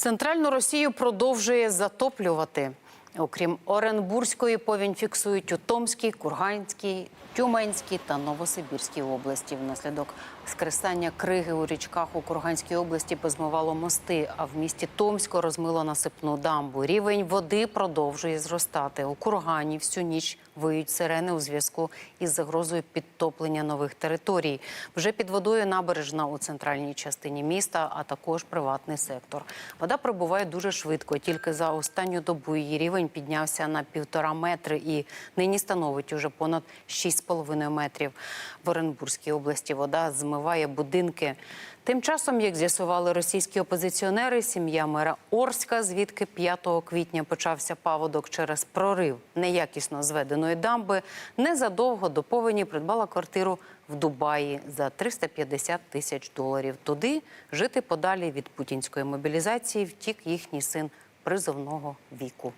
Центральну Росію продовжує затоплювати. Окрім Оренбурзької, повінь фіксують у Томській, Курганській, Тюменській та Новосибірській області. Внаслідок скресання криги у річках у Курганській області позмивало мости, а в місті Томську розмило насипну дамбу. Рівень води продовжує зростати. У Кургані всю ніч виють сирени у зв'язку із загрозою підтоплення нових територій. Вже під водою набережна у центральній частині міста, а також приватний сектор. Вода прибуває дуже швидко. Тільки за останню добу її рівень піднявся на півтора метри і нині становить уже понад 6,5 метрів. В Оренбурзькій області вода змиває будинки. Тим часом, як з'ясували російські опозиціонери, сім'я мера Орська, звідки 5 квітня почався паводок через прорив неякісно зведеної дамби, незадовго до повені придбала квартиру в Дубаї за 350 тисяч доларів. Туди жити подалі від путінської мобілізації втік їхній син призовного віку.